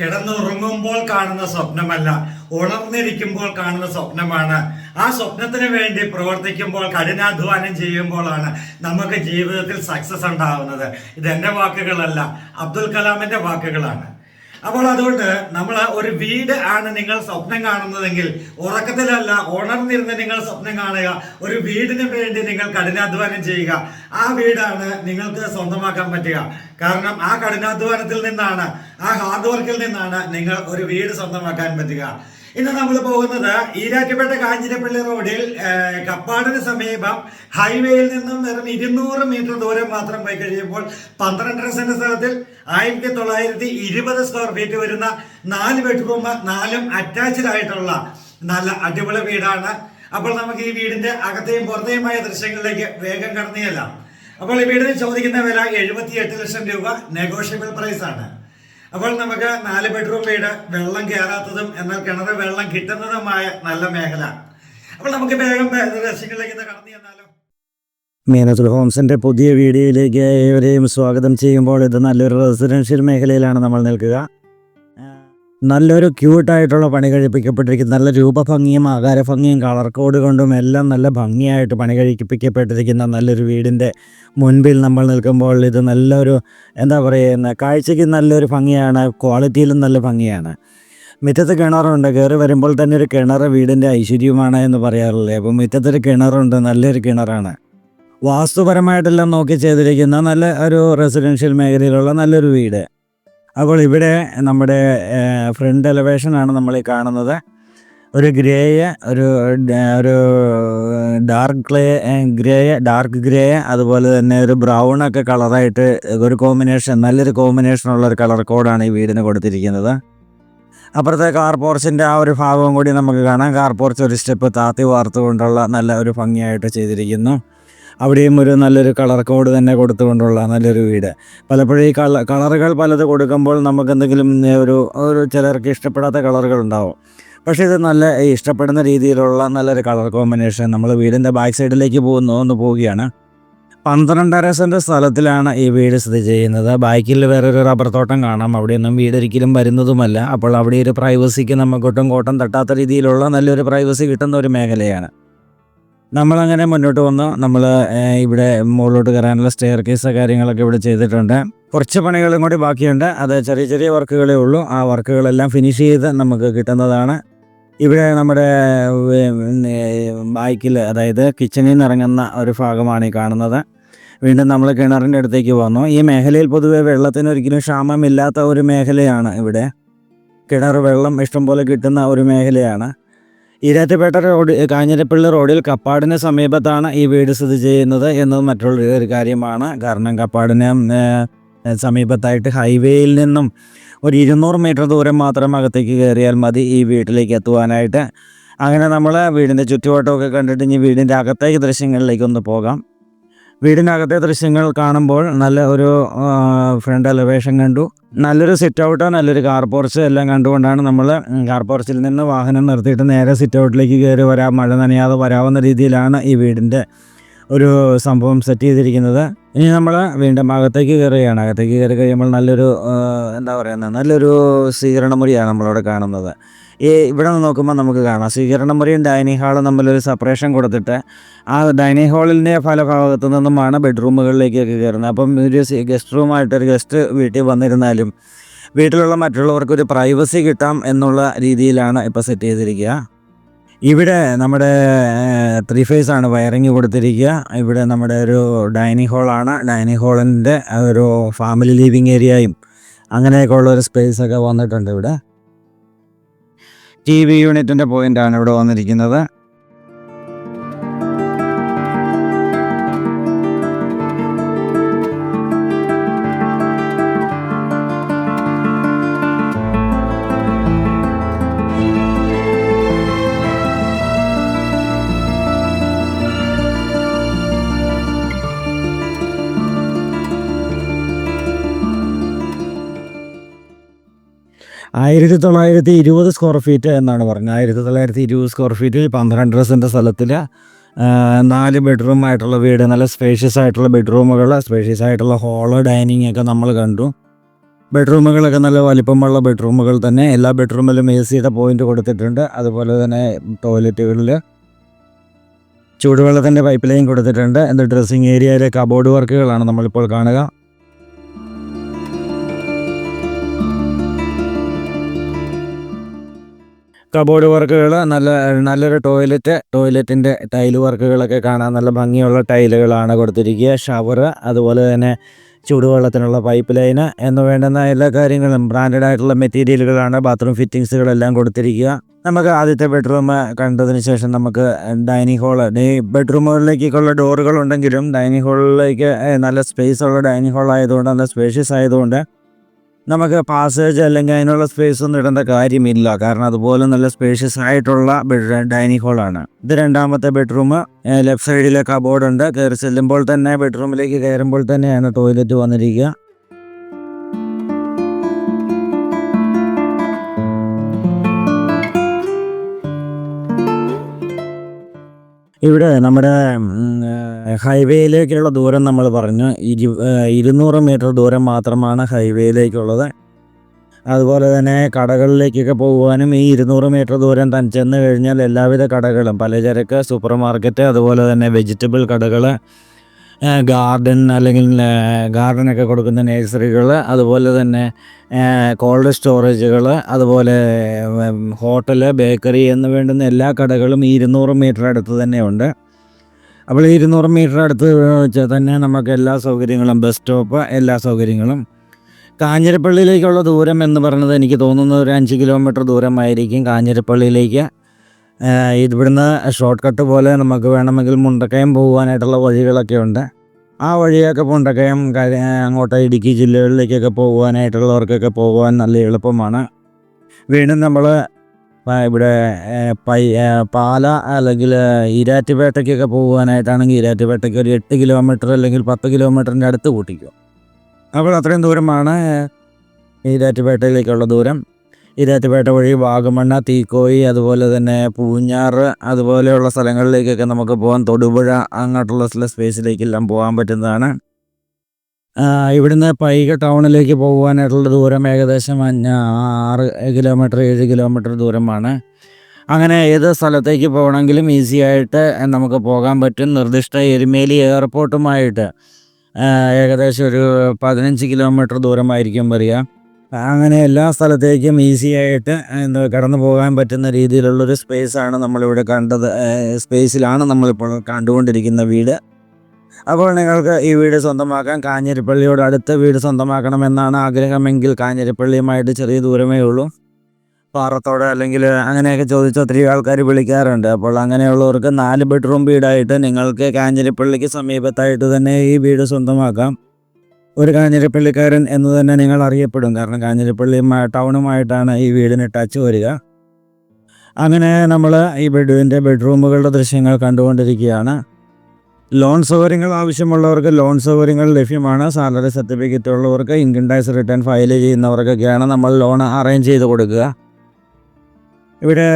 കിടന്നുറങ്ങുമ്പോൾ കാണുന്ന സ്വപ്നമല്ല ഉണർന്നിരിക്കുമ്പോൾ കാണുന്ന സ്വപ്നമാണ്. ആ സ്വപ്നത്തിന് വേണ്ടി പ്രവർത്തിക്കുമ്പോൾ കഠിനാധ്വാനം ചെയ്യുമ്പോഴാണ് നമുക്ക് ജീവിതത്തിൽ സക്സസ് ഉണ്ടാവുന്നത്. ഇത് എന്റെ വാക്കുകളല്ല അബ്ദുൽ കലാമിന്റെ വാക്കുകളാണ്. അപ്പോൾ അതുകൊണ്ട് നമ്മൾ ഒരു വീട് ആണ് നിങ്ങൾ സ്വപ്നം കാണുന്നതെങ്കിൽ ഉറക്കത്തിലല്ല ഉണർന്നിരുന്ന് നിങ്ങൾ സ്വപ്നം കാണുക. ഒരു വീടിന് വേണ്ടി നിങ്ങൾ കഠിനാധ്വാനം ചെയ്യുക. ആ വീടാണ് നിങ്ങൾക്ക് സ്വന്തമാക്കാൻ പറ്റുക. കാരണം ആ കഠിനാധ്വാനത്തിൽ നിന്നാണ് ആ ഹാർഡ് വർക്കിൽ നിന്നാണ് നിങ്ങൾ ഒരു വീട് സ്വന്തമാക്കാൻ പറ്റുക. ഇന്ന് നമ്മൾ പോകുന്നത് ഈരാറ്റുപേട്ട കാഞ്ഞിരപ്പള്ളി റോഡിൽ കപ്പാടിന് സമീപം ഹൈവേയിൽ നിന്നും വെറും ഇരുന്നൂറ് മീറ്റർ ദൂരം മാത്രം പോയി കഴിയുമ്പോൾ പന്ത്രണ്ടര സെന്റ് സ്ഥലത്തിൽ ആയിരത്തി തൊള്ളായിരത്തി ഇരുപത് സ്ക്വയർ ഫീറ്റ് വരുന്ന നാല് ബെഡ്റൂം നാലും അറ്റാച്ച്ഡ് ആയിട്ടുള്ള നല്ല അടിപൊളി വീടാണ്. അപ്പോൾ നമുക്ക് ഈ വീടിന്റെ അകത്തെയും പുറത്തെയുമായ ദൃശ്യങ്ങളിലേക്ക് വേഗം കടന്നിയല്ല അപ്പോൾ ഈ വീടിന് ചോദിക്കുന്ന വില എഴുപത്തി ലക്ഷം രൂപ നെഗോഷ്യബിൾ പ്രൈസ് ആണ്. അപ്പോൾ നമുക്ക് നാല് ബെഡ്റൂം വീട് വെള്ളം കയറാത്തതും എന്നാൽ കിണറ് വെള്ളം കിട്ടുന്നതുമായ നല്ല മേഖല. അപ്പോൾ നമുക്ക് വേഗം ദൃശ്യങ്ങളിലേക്ക് ഒന്ന് കടന്നു ചെന്നാലോ. മീനത്തുൽ ഹോംസിന്റെ പുതിയ വീഡിയോയിലേക്ക് ഏവരെയും സ്വാഗതം ചെയ്യുമ്പോൾ ഇത് നല്ലൊരു റെസിഡൻഷ്യൽ മേഖലയിലാണ് നമ്മൾ നിൽക്കുക. നല്ലൊരു ക്യൂട്ടായിട്ടുള്ള പണി കഴിപ്പിക്കപ്പെട്ടിരിക്കുന്നു നല്ല രൂപഭംഗിയും ആകാരഭംഗിയും കളർ കോഡ് കൊണ്ടും എല്ലാം നല്ല ഭംഗിയായിട്ട് പണി കഴിപ്പിക്കപ്പെട്ടിരിക്കുന്ന നല്ലൊരു വീടിന്റെ മുൻപിൽ നമ്മൾ നിൽക്കുമ്പോൾ ഇത് നല്ലൊരു എന്താ പറയുക കാഴ്ചയ്ക്ക് നല്ലൊരു ഭംഗിയാണ് ക്വാളിറ്റിയിലും നല്ല ഭംഗിയാണ്. മുറ്റത്ത് കിണറുണ്ട്. കയറി വരുമ്പോൾ തന്നെ ഒരു കിണർ വീടിന്റെ ഐശ്വര്യമാണ് എന്ന് പറയാറില്ലേ അപ്പോൾ മുറ്റത്തൊരു കിണറുണ്ട്. നല്ലൊരു കിണറാണ്. വാസ്തുപരമായിട്ടെല്ലാം നോക്കി ചെയ്തിരിക്കുന്ന നല്ല ഒരു റെസിഡൻഷ്യൽ മേഖലയിലുള്ള നല്ലൊരു വീട്. അപ്പോൾ ഇവിടെ നമ്മുടെ ഫ്രണ്ട് എലവേഷനാണ് നമ്മൾ ഈ കാണുന്നത്. ഒരു ഗ്രേയ ഒരു ഒരു ഡാർക്ക് ഗ്രേ ഗ്രേയ ഡാർക്ക് ഗ്രേയ അതുപോലെ തന്നെ ഒരു ബ്രൗൺ ഒക്കെ കളറായിട്ട് ഒരു കോമ്പിനേഷൻ നല്ലൊരു കോമ്പിനേഷൻ ഉള്ള ഒരു കളർ കോഡാണ് ഈ വീടിന് കൊടുത്തിരിക്കുന്നത്. അപ്പുറത്തെ കാർ പോർച്ചിന്റെ ആ ഒരു ഭാഗവും കൂടി നമുക്ക് കാണാം. കാർ പോർച്ച് ഒരു സ്റ്റെപ്പ് താത്തി വാർത്തുകൊണ്ടുള്ള നല്ല ഒരു ഭംഗിയായിട്ട് ചെയ്തിരിക്കുന്നു. അവിടെയും ഒരു നല്ലൊരു കളർ കോഡ് തന്നെ കൊടുത്തുകൊണ്ടുള്ള നല്ലൊരു വീട്. പലപ്പോഴും ഈ കള കളറുകൾ പലത് കൊടുക്കുമ്പോൾ നമുക്ക് എന്തെങ്കിലും ഒരു ഒരു ചിലർക്ക് ഇഷ്ടപ്പെടാത്ത കളറുകൾ ഉണ്ടാവും പക്ഷേ ഇത് നല്ല ഇഷ്ടപ്പെടുന്ന രീതിയിലുള്ള നല്ലൊരു കളർ കോമ്പിനേഷൻ നമ്മൾ വീടിന്റെ ബാക്ക് സൈഡിലേക്ക് പോകുന്നു ഒന്ന് പോവുകയാണ്. പന്ത്രണ്ടര സെന്റ് സ്ഥലത്തിലാണ് ഈ വീട് സ്ഥിതി ചെയ്യുന്നത്. ബാക്കിൽ വേറൊരു റബ്ബർ തോട്ടം കാണാം. അവിടെയൊന്നും വീട് ഒരിക്കലും വരുന്നതുമല്ല. അപ്പോൾ അവിടെ ഒരു പ്രൈവസിക്ക് നമുക്കൊട്ടും കോട്ടം തട്ടാത്ത രീതിയിലുള്ള നല്ലൊരു പ്രൈവസി കിട്ടുന്ന ഒരു മേഖലയാണ്. നമ്മളങ്ങനെ മുന്നോട്ട് വന്നു. നമ്മൾ ഇവിടെ മുകളിലോട്ട് കയറാനുള്ള സ്റ്റെയർ കേസ് കാര്യങ്ങളൊക്കെ ഇവിടെ ചെയ്തിട്ടുണ്ട്. കുറച്ച് പണികളും കൂടി ബാക്കിയുണ്ട്. അത് ചെറിയ ചെറിയ വർക്കുകളേ ഉള്ളൂ. ആ വർക്കുകളെല്ലാം ഫിനിഷ് ചെയ്ത് നമുക്ക് കിട്ടുന്നതാണ്. ഇവിടെ നമ്മുടെ ബൈക്കിൽ അതായത് കിച്ചണിൽ നിന്ന് ഇറങ്ങുന്ന ഒരു ഭാഗമാണ് ഈ കാണുന്നത്. വീണ്ടും നമ്മൾ കിണറിന്റെ അടുത്തേക്ക് വന്നു. ഈ മേഖലയിൽ പൊതുവേ വെള്ളത്തിന് ഒരിക്കലും ക്ഷാമമില്ലാത്ത ഒരു മേഖലയാണ് ഇവിടെ. കിണർ വെള്ളം ഇഷ്ടംപോലെ കിട്ടുന്ന ഒരു മേഖലയാണ്. ഈരാറ്റുപേട്ട റോഡ് കാഞ്ഞിരപ്പള്ളി റോഡിൽ കപ്പാടിന് സമീപത്താണ് ഈ വീട് സ്ഥിതി ചെയ്യുന്നത് എന്നത് മറ്റുള്ള ഒരു കാര്യമാണ്. കാരണം കപ്പാടിന് സമീപത്തായിട്ട് ഹൈവേയിൽ നിന്നും ഒരു ഇരുന്നൂറ് മീറ്റർ ദൂരം മാത്രം അകത്തേക്ക് കയറിയാൽ മതി ഈ വീട്ടിലേക്ക് എത്തുവാനായിട്ട്. അങ്ങനെ നമ്മൾ വീടിന്റെ ചുറ്റുവട്ടമൊക്കെ കണ്ടിട്ട് ഇനി വീടിന്റെ അകത്തേക്ക് ദൃശ്യങ്ങളിലേക്ക് ഒന്ന് പോകാം. വീടിനകത്തെ ദൃശ്യങ്ങൾ കാണുമ്പോൾ നല്ല ഒരു ഫ്രണ്ട് എലവേഷൻ കണ്ടു. നല്ലൊരു സിറ്റ് ഔട്ട് നല്ലൊരു കാർ പോർച്ച് എല്ലാം കണ്ടുകൊണ്ടാണ് നമ്മൾ കാർ പോർച്ചിൽ നിന്ന് വാഹനം നിർത്തിയിട്ട് നേരെ സിറ്റ് ഔട്ടിലേക്ക് കയറി വരാം മഴ നനയാതെ വരാവുന്ന രീതിയിലാണ് ഈ വീടിന്റെ ഒരു സംഭവം സെറ്റ് ചെയ്തിരിക്കുന്നത്. ഇനി നമ്മൾ വീണ്ടും അകത്തേക്ക് കയറുകയാണ്. അകത്തേക്ക് കയറി കഴിയുമ്പോൾ നല്ലൊരു എന്താ പറയുന്നത് നല്ലൊരു സ്വീകരണ മുറിയാണ് നമ്മളവിടെ കാണുന്നത്. ഈ ഇവിടെ നിന്ന് നോക്കുമ്പോൾ നമുക്ക് കാണാം. സ്വീകരണ മുറിയും ഡൈനിങ് ഹാളും തമ്മിലൊരു സെപ്പറേഷൻ കൊടുത്തിട്ട് ആ ഡൈനിങ് ഹാളിന്റെ ഫലഭാഗത്ത് ഭാഗത്തു നിന്നുമാണ് ബെഡ്റൂമുകളിലേക്കൊക്കെ കയറുന്നത്. അപ്പം ഒരു ഗസ്റ്റ് റൂമായിട്ട് ഒരു ഗസ്റ്റ് വീട്ടിൽ വന്നിരുന്നാലും വീട്ടിലുള്ള മറ്റുള്ളവർക്ക് ഒരു പ്രൈവസി കിട്ടാം എന്നുള്ള രീതിയിലാണ് ഇപ്പോൾ സെറ്റ് ചെയ്തിരിക്കുക. ഇവിടെ നമ്മുടെ ത്രീ ഫേസ് ആണ് വയറിങ് കൊടുത്തിരിക്കുക. ഇവിടെ നമ്മുടെ ഒരു ഡൈനിങ് ഹാളാണ്. ഡൈനിങ് ഹാളിന്റെ ഒരു ഫാമിലി ലിവിങ് ഏരിയയും അങ്ങനെയൊക്കെ ഉള്ള ഒരു സ്പേസ് ഒക്കെ വന്നിട്ടുണ്ട് ഇവിടെ. ടി വി യൂണിറ്റിന്റെ പോയിന്റാണ് ഇവിടെ വന്നിരിക്കുന്നത്. ആയിരത്തി തൊള്ളായിരത്തി ഇരുപത് സ്ക്വയർ ഫീറ്റ് എന്നാണ് പറഞ്ഞത്. ആയിരത്തി തൊള്ളായിരത്തി ഇരുപത് സ്ക്വയർ ഫീറ്റിൽ പന്ത്രണ്ടര സെന്റ് സ്ഥലത്തിൽ നാല് ബെഡ്റൂം ആയിട്ടുള്ള വീട് നല്ല സ്പേഷ്യസ് ആയിട്ടുള്ള ബെഡ്റൂമുകൾ സ്പേഷ്യസ് ആയിട്ടുള്ള ഹോൾ ഡൈനിങ് ഒക്കെ നമ്മൾ കണ്ടു. ബെഡ്റൂമുകളൊക്കെ നല്ല വലിപ്പമുള്ള ബെഡ്റൂമുകൾ തന്നെ. എല്ലാ ബെഡ്റൂമിലും എ സിയുടെ പോയിന്റ് കൊടുത്തിട്ടുണ്ട്. അതുപോലെ തന്നെ ടോയ്ലറ്റുകളിൽ ചൂടുവെള്ളത്തിന്റെ പൈപ്പ് ലൈൻ കൊടുത്തിട്ടുണ്ട് എന്റെ ഡ്രസ്സിങ് ഏരിയയിലെ കബോർഡ് വർക്കുകളാണ് നമ്മളിപ്പോൾ കാണുക. കബോർഡ് വർക്കുകൾ നല്ല നല്ലൊരു ടോയ്ലറ്റ് ടോയ്ലറ്റിന്റെ ടൈൽ വർക്കുകളൊക്കെ കാണാൻ നല്ല ഭംഗിയുള്ള ടൈലുകളാണ് കൊടുത്തിരിക്കുക. ഷവർ അതുപോലെ തന്നെ ചൂടുവെള്ളത്തിനുള്ള പൈപ്പ് ലൈന് എന്ന് വേണ്ടുന്ന എല്ലാ കാര്യങ്ങളും ബ്രാൻഡഡ് ആയിട്ടുള്ള മെറ്റീരിയലുകളാണ്. ബാത്റൂം ഫിറ്റിങ്സുകളെല്ലാം കൊടുത്തിരിക്കുക. നമുക്ക് ആദ്യത്തെ ബെഡ്റൂം കണ്ടതിന് ശേഷം നമുക്ക് ഡൈനിങ് ഹാൾ ബെഡ്റൂമുകളിലേക്കുള്ള ഡോറുകൾ ഉണ്ടെങ്കിലും ഡൈനിങ് ഹാളിലേക്ക് നല്ല സ്പേസ് ഉള്ള ഡൈനിങ് ഹാൾ ആയതുകൊണ്ട് നല്ല സ്പേഷ്യസ് ആയതുകൊണ്ട് നമുക്ക് പാസേജ് അല്ലെങ്കിൽ അതിനുള്ള സ്പേസ് ഒന്നും ഇടേണ്ട കാര്യമില്ല. കാരണം അതുപോലെ നല്ല സ്പേഷ്യസ് ആയിട്ടുള്ള ഡൈനിങ് ഹോളാണ് ഇത് രണ്ടാമത്തെ ബെഡ്റൂം ലെഫ്റ്റ് സൈഡിലെ കബോർഡ് ഉണ്ട്. കയറി ചെല്ലുമ്പോൾ തന്നെ ബെഡ്റൂമിലേക്ക് കയറുമ്പോൾ തന്നെയാണ് ടോയ്ലറ്റ് വന്നിരിക്കുക. ഇവിടെ നമ്മുടെ ഹൈവേയിലേക്കുള്ള ദൂരം നമ്മൾ പറഞ്ഞു. ഇരു ഇരുന്നൂറ് മീറ്റർ ദൂരം മാത്രമാണ് ഹൈവേയിലേക്കുള്ളത്. അതുപോലെ തന്നെ കടകളിലേക്കൊക്കെ പോകുവാനും ഈ ഇരുന്നൂറ് മീറ്റർ ദൂരം തൻ ചെന്ന് കഴിഞ്ഞാൽ എല്ലാവിധ കടകളും പലചരക്ക് സൂപ്പർ മാർക്കറ്റ് അതുപോലെ തന്നെ വെജിറ്റബിൾ കടകൾ ഗാർഡൻ അല്ലെങ്കിൽ ഗാർഡനൊക്കെ കൊടുക്കുന്ന നേഴ്സറികൾ അതുപോലെ തന്നെ കോൾഡ് സ്റ്റോറേജുകൾ അതുപോലെ ഹോട്ടൽ ബേക്കറി എന്ന് വേണ്ടുന്ന എല്ലാ കടകളും ഈ ഇരുന്നൂറ് മീറ്റർ അടുത്ത് തന്നെയുണ്ട് അപ്പോൾ ഈ ഇരുന്നൂറ് മീറ്റർ അടുത്ത് വെച്ചാൽ തന്നെ നമുക്ക് എല്ലാ സൗകര്യങ്ങളും ബസ് സ്റ്റോപ്പ് എല്ലാ സൗകര്യങ്ങളും. കാഞ്ഞിരപ്പള്ളിയിലേക്കുള്ള ദൂരം എന്ന് പറയുന്നത് എനിക്ക് തോന്നുന്നത് ഒരു അഞ്ച് കിലോമീറ്റർ ദൂരമായിരിക്കും കാഞ്ഞിരപ്പള്ളിയിലേക്ക്. ഇവിടുന്ന് ഷോർട്ട് കട്ട് പോലെ നമുക്ക് വേണമെങ്കിൽ മുണ്ടക്കയം പോകുവാനായിട്ടുള്ള വഴികളൊക്കെ ഉണ്ട്. ആ വഴിയൊക്കെ മുണ്ടക്കയം അങ്ങോട്ട് ഇടുക്കി ജില്ലകളിലേക്കൊക്കെ പോകുവാനായിട്ടുള്ളവർക്കൊക്കെ പോകുവാൻ നല്ല എളുപ്പമാണ്. വീണ്ടും നമ്മൾ ഇവിടെ പൈ പാല അല്ലെങ്കിൽ ഈരാറ്റുപേട്ടയ്ക്കൊക്കെ പോകുവാനായിട്ടാണെങ്കിൽ ഈരാറ്റുപേട്ടയ്ക്ക് ഒരു എട്ട് കിലോമീറ്റർ അല്ലെങ്കിൽ പത്ത് കിലോമീറ്ററിന്റെ അടുത്ത് കൂട്ടിക്കും. അപ്പോൾ അത്രയും ദൂരമാണ് ഈരാറ്റുപേട്ടയിലേക്കുള്ള ദൂരം. ഈരാറ്റുപേട്ട വഴി വാഗമണ്ണ തീക്കോയി അതുപോലെ തന്നെ പൂഞ്ഞാർ അതുപോലെയുള്ള സ്ഥലങ്ങളിലേക്കൊക്കെ നമുക്ക് പോകാൻ തൊടുപുഴ അങ്ങോട്ടുള്ള ചില സ്പേസിലേക്കെല്ലാം പോകാൻ പറ്റുന്നതാണ്. ഇവിടുന്ന് പൈക ടൗണിലേക്ക് പോകുവാനായിട്ടുള്ള ദൂരം ഏകദേശം ആറ് കിലോമീറ്റർ ഏഴ് കിലോമീറ്റർ ദൂരമാണ്. അങ്ങനെ ഏത് സ്ഥലത്തേക്ക് പോകണമെങ്കിലും ഈസി ആയിട്ട് നമുക്ക് പോകാൻ പറ്റും. നിർദ്ദിഷ്ട എരുമേലി എയർപോർട്ടുമായിട്ട് ഏകദേശം ഒരു പതിനഞ്ച് കിലോമീറ്റർ ദൂരമായിരിക്കും വരിക. അങ്ങനെ എല്ലാ സ്ഥലത്തേക്കും ഈസി ആയിട്ട് എന്താ കടന്നു പോകാൻ പറ്റുന്ന രീതിയിലുള്ളൊരു സ്പേസാണ് നമ്മളിവിടെ കണ്ടത്. സ്പേസിലാണ് നമ്മളിപ്പോൾ കണ്ടുകൊണ്ടിരിക്കുന്ന വീട്. അപ്പോൾ നിങ്ങൾക്ക് ഈ വീട് സ്വന്തമാക്കാൻ കാഞ്ഞിരപ്പള്ളിയോട് അടുത്ത് വീട് സ്വന്തമാക്കണമെന്നാണ് ആഗ്രഹമെങ്കിൽ കാഞ്ഞിരപ്പള്ളിയുമായിട്ട് ചെറിയ ദൂരമേ ഉള്ളൂ. പാറത്തോട് അല്ലെങ്കിൽ അങ്ങനെയൊക്കെ ചോദിച്ച ഒത്തിരി ആൾക്കാർ വിളിക്കാറുണ്ട്. അപ്പോൾ അങ്ങനെയുള്ളവർക്ക് നാല് ബെഡ്റൂം വീടായിട്ട് നിങ്ങൾക്ക് കാഞ്ഞിരപ്പള്ളിക്ക് സമീപത്തായിട്ട് തന്നെ ഈ വീട് സ്വന്തമാക്കാം. ഒരു കാഞ്ഞിരപ്പള്ളിക്കാരൻ എന്ന് തന്നെ നിങ്ങൾ അറിയപ്പെടും. കാരണം കാഞ്ഞിരപ്പള്ളി ടൗണുമായിട്ടാണ് ഈ വീടിന് ടച്ച് വരിക. അങ്ങനെ നമ്മൾ ഈ ബെഡ്വിന്റെ ബെഡ്റൂമുകളുടെ ദൃശ്യങ്ങൾ കണ്ടുകൊണ്ടിരിക്കുകയാണ്. ലോൺ സൗകര്യങ്ങൾ ആവശ്യമുള്ളവർക്ക് ലോൺ സൗകര്യങ്ങൾ ലഭ്യമാണ്. സാലറി സർട്ടിഫിക്കറ്റ് ഉള്ളവർക്ക് ഇൻകം ടാക്സ് റിട്ടേൺ ഫയൽ ചെയ്യുന്നവർക്കൊക്കെയാണ് നമ്മൾ ലോൺ അറേഞ്ച് ചെയ്ത് കൊടുക്കുക. ഇവിടെ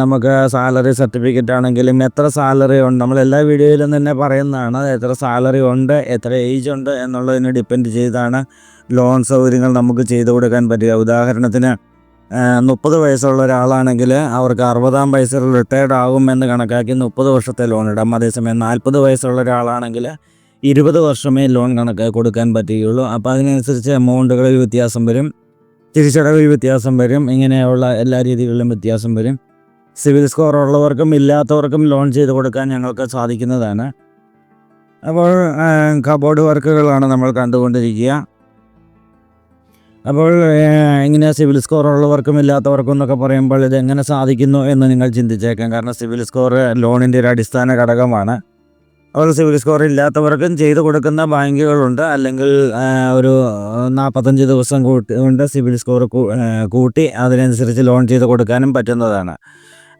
നമുക്ക് സാലറി സർട്ടിഫിക്കറ്റ് ആണെങ്കിലും എത്ര സാലറി ഉണ്ട് നമ്മൾ എല്ലാ വീഡിയോയിലും തന്നെ പറയുന്നതാണ് എത്ര സാലറി ഉണ്ട് എത്ര ഏജ് ഉണ്ട് എന്നുള്ളതിനെ ഡിപ്പെൻഡ് ചെയ്താണ് ലോൺ സൗകര്യങ്ങൾ നമുക്ക് ചെയ്തു കൊടുക്കാൻ പറ്റുക. ഉദാഹരണത്തിന് മുപ്പത് വയസ്സുള്ള ഒരാളാണെങ്കിൽ അവർക്ക് അറുപതാം വയസ്സിൽ റിട്ടയർഡ് ആകുമെന്ന് കണക്കാക്കി മുപ്പത് വർഷത്തെ ലോൺ ഇടാം. അതേസമയം നാൽപ്പത് വയസ്സുള്ള ഒരാളാണെങ്കിൽ ഇരുപത് വർഷമേ ലോൺ കണക്ക് കൊടുക്കാൻ പറ്റുകയുള്ളൂ. അപ്പോൾ അതിനനുസരിച്ച് എമൗണ്ടുകളിൽ വ്യത്യാസം വരും. തിരിച്ചടവിൽ വ്യത്യാസം വരും. ഇങ്ങനെയുള്ള എല്ലാ രീതികളിലും വ്യത്യാസം വരും. സിവിൽ സ്കോർ ഉള്ളവർക്കും ഇല്ലാത്തവർക്കും ലോൺ ചെയ്ത് കൊടുക്കാൻ ഞങ്ങൾക്ക് സാധിക്കുന്നതാണ്. അപ്പോൾ കബോർഡ് വർക്കുകളാണ് നമ്മൾ കണ്ടുകൊണ്ടിരിക്കുക. അപ്പോൾ ഇങ്ങനെ സിവിൽ സ്കോർ ഉള്ളവർക്കും ഇല്ലാത്തവർക്കും എന്നൊക്കെ പറയുമ്പോൾ ഇതെങ്ങനെ സാധിക്കുന്നു എന്ന് നിങ്ങൾ ചിന്തിച്ചേക്കാം. കാരണം സിവിൽ സ്കോർ ലോണിന്റെ ഒരു അടിസ്ഥാന ഘടകമാണ്. അപ്പോൾ സിവിൽ സ്കോർ ഇല്ലാത്തവർക്കും ചെയ്തു കൊടുക്കുന്ന ബാങ്കുകളുണ്ട്. അല്ലെങ്കിൽ ഒരു നാൽപ്പത്തഞ്ച് ദിവസം കൂട്ടി കൊണ്ട് സിവിൽ സ്കോർ കൂട്ടി അതിനനുസരിച്ച് ലോൺ ചെയ്ത് കൊടുക്കാനും പറ്റുന്നതാണ്.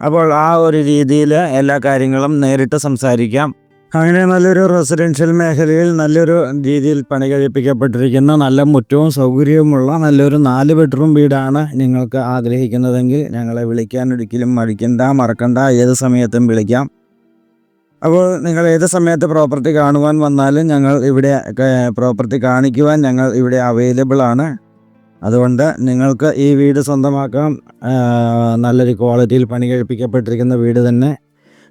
അപ്പോൾ ആ ഒരു രീതിയിൽ എല്ലാ കാര്യങ്ങളും നേരിട്ട് സംസാരിക്കാം. അങ്ങനെ നല്ലൊരു റെസിഡൻഷ്യൽ മേഖലയിൽ നല്ലൊരു രീതിയിൽ പണി കഴിപ്പിക്കപ്പെട്ടിരിക്കുന്ന നല്ല മുറ്റവും സൗകര്യവുമുള്ള നല്ലൊരു നാല് ബെഡ്റൂം വീടാണ് നിങ്ങൾക്ക് ആഗ്രഹിക്കുന്നതെങ്കിൽ ഞങ്ങളെ വിളിക്കാൻ ഒരിക്കലും മടിക്കണ്ട മറക്കണ്ട. ഏത് സമയത്തും വിളിക്കാം. അപ്പോൾ നിങ്ങൾ ഏത് സമയത്ത് പ്രോപ്പർട്ടി കാണുവാൻ വന്നാലും ഞങ്ങൾ ഇവിടെ പ്രോപ്പർട്ടി കാണിക്കുവാൻ ഞങ്ങൾ ഇവിടെ അവൈലബിൾ ആണ്. അതുകൊണ്ട് നിങ്ങൾക്ക് ഈ വീട് സ്വന്തമാക്കാം. നല്ലൊരു ക്വാളിറ്റിയിൽ പണി കഴിപ്പിക്കപ്പെട്ടിരിക്കുന്ന വീട് തന്നെ.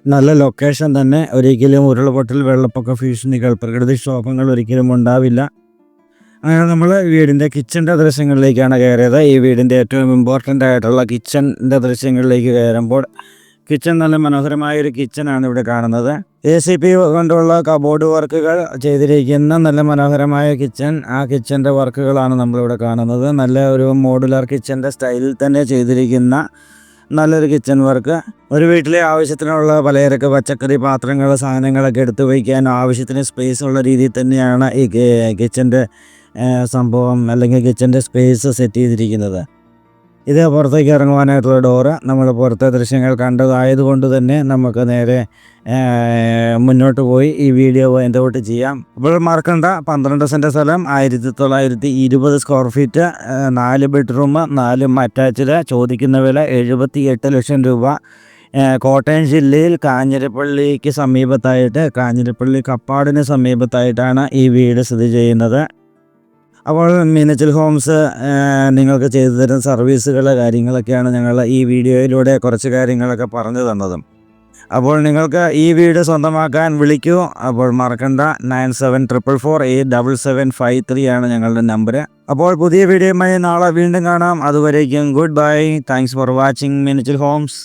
നല്ല ലൊക്കേഷൻ തന്നെ. ഒരിക്കലും ഉരുൾപൊട്ടൽ വെള്ളപ്പൊക്ക ഭീഷണികൾ പ്രകൃതിക്ഷോഭങ്ങൾ ഒരിക്കലും ഉണ്ടാവില്ല. അങ്ങനെ നമ്മൾ വീടിന്റെ കിച്ചന്റെ ദൃശ്യങ്ങളിലേക്കാണ് കയറിയത്. ഈ വീടിന്റെ ഏറ്റവും ഇമ്പോർട്ടന്റ് ആയിട്ടുള്ള കിച്ചന്റെ ദൃശ്യങ്ങളിലേക്ക് കയറുമ്പോൾ കിച്ചൺ നല്ല മനോഹരമായ ഒരു കിച്ചനാണ് ഇവിടെ കാണുന്നത്. എ സി പി കൊണ്ടുള്ള കബോർഡ് വർക്കുകൾ ചെയ്തിരിക്കുന്ന നല്ല മനോഹരമായ കിച്ചൺ. ആ കിച്ചന്റെ വർക്കുകളാണ് നമ്മളിവിടെ കാണുന്നത്. നല്ല ഒരു മോഡുലാർ കിച്ചന്റെ സ്റ്റൈലിൽ തന്നെ ചെയ്തിരിക്കുന്ന നല്ലൊരു കിച്ചൺ വർക്ക്. ഒരു വീട്ടിലെ ആവശ്യത്തിനുള്ള പലചരക്ക് പച്ചക്കറി പാത്രങ്ങൾ സാധനങ്ങളൊക്കെ എടുത്തു വയ്ക്കാൻ ആവശ്യത്തിന് സ്പേസ് ഉള്ള രീതിയിൽ തന്നെയാണ് ഈ കിച്ചന്റെ സംഭവം അല്ലെങ്കിൽ കിച്ചന്റെ സ്പേസ് സെറ്റ് ചെയ്തിരിക്കുന്നത്. ഇത് പുറത്തേക്ക് ഇറങ്ങുവാനായിട്ടുള്ള ഡോറ് നമ്മൾ പുറത്തെ ദൃശ്യങ്ങൾ കണ്ടതായതുകൊണ്ട് തന്നെ നമുക്ക് നേരെ മുന്നോട്ട് പോയി ഈ വീഡിയോ ഔട്ട് ചെയ്യാം. അപ്പോൾ മറക്കണ്ട പന്ത്രണ്ട് സെന്റ് സ്ഥലം ആയിരത്തി തൊള്ളായിരത്തി ഇരുപത് സ്ക്വയർ ഫീറ്റ് നാല് ബെഡ്റൂം നാല് അറ്റാച്ച്ഡ് ചോദിക്കുന്ന വില എഴുപത്തി എട്ട് ലക്ഷം രൂപ. കോട്ടയം ജില്ലയിൽ കാഞ്ഞിരപ്പള്ളിക്ക് സമീപത്തായിട്ട് കാഞ്ഞിരപ്പള്ളി കപ്പാടിന് സമീപത്തായിട്ടാണ് ഈ വീട് സ്ഥിതി ചെയ്യുന്നത്. അപ്പോൾ മീനച്ചൽ ഹോംസ് നിങ്ങൾക്ക് ചെയ്തു തരുന്ന സർവീസുകൾ കാര്യങ്ങളൊക്കെയാണ് ഞങ്ങൾ ഈ വീഡിയോയിലൂടെ കുറച്ച് കാര്യങ്ങളൊക്കെ പറഞ്ഞു തന്നതും. അപ്പോൾ നിങ്ങൾക്ക് ഈ വീട് സ്വന്തമാക്കാൻ വിളിക്കൂ. അപ്പോൾ മറക്കണ്ട. Nine seven triple four eight double seven five three ആണ് ഞങ്ങളുടെ നമ്പർ അപ്പോൾ പുതിയ വീഡിയോയുമായി നാളെ വീണ്ടും കാണാം. അതുവരേക്കും good bye. Thanks for watching Minichal Homes.